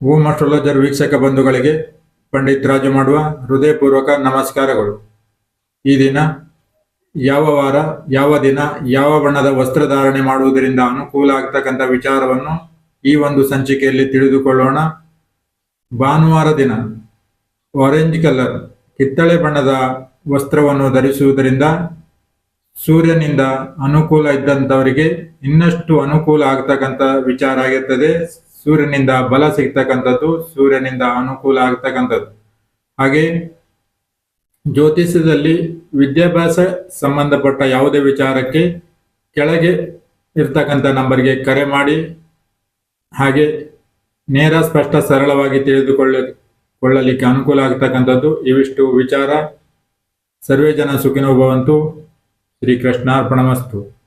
ಓಂ astrologer ವೀಕ್ಷಕ ಬಂಧುಗಳಿಗೆ ಪಂಡಿತ್ ರಾಜು ಮಾಡುವ ಹೃದಯಪೂರ್ವಕ ನಮಸ್ಕಾರಗಳು. ಈ ದಿನ ಯಾವ ವಾರ, ಯಾವ ದಿನ, ಯಾವ ಬಣ್ಣದ ವಸ್ತ್ರ ಧಾರಣೆ ಮಾಡುವುದರಿಂದ ಅನುಕೂಲ ಆಗ್ತಕ್ಕಂಥ ವಿಚಾರವನ್ನು ಈ ಒಂದು ಸಂಚಿಕೆಯಲ್ಲಿ ತಿಳಿದುಕೊಳ್ಳೋಣ. ಭಾನುವಾರ ದಿನ ಆರೆಂಜ್ ಕಲರ್ ಕಿತ್ತಳೆ ಬಣ್ಣದ ವಸ್ತ್ರವನ್ನು ಧರಿಸುವುದರಿಂದ ಸೂರ್ಯನಿಂದ ಅನುಕೂಲ ಇದ್ದಂಥವರಿಗೆ ಇನ್ನಷ್ಟು ಅನುಕೂಲ ಆಗ್ತಕ್ಕಂಥ ವಿಚಾರ ಆಗಿರ್ತದೆ. ಸೂರ್ಯನಿಂದ ಬಲ ಸಿಗ್ತಕ್ಕಂಥದ್ದು, ಸೂರ್ಯನಿಂದ ಅನುಕೂಲ ಆಗ್ತಕ್ಕಂಥದ್ದು. ಹಾಗೆ ಜ್ಯೋತಿಷ್ಯದಲ್ಲಿ ವಿದ್ಯಾಭ್ಯಾಸ ಸಂಬಂಧಪಟ್ಟ ಯಾವುದೇ ವಿಚಾರಕ್ಕೆ ಕೆಳಗೆ ಇರ್ತಕ್ಕಂಥ ನಂಬರ್ಗೆ ಕರೆ ಮಾಡಿ, ಹಾಗೆ ನೇರ, ಸ್ಪಷ್ಟ, ಸರಳವಾಗಿ ತಿಳಿದುಕೊಳ್ಳ, ಕೊಳ್ಳಲಿಕ್ಕೆ ಅನುಕೂಲ ಆಗ್ತಕ್ಕಂಥದ್ದು. ಇವಿಷ್ಟು ವಿಚಾರ. ಸರ್ವೇ ಜನ ಸುಖಿನೋ ಭವಂತು. ಶ್ರೀಕೃಷ್ಣಾರ್ಪಣಮಸ್ತು.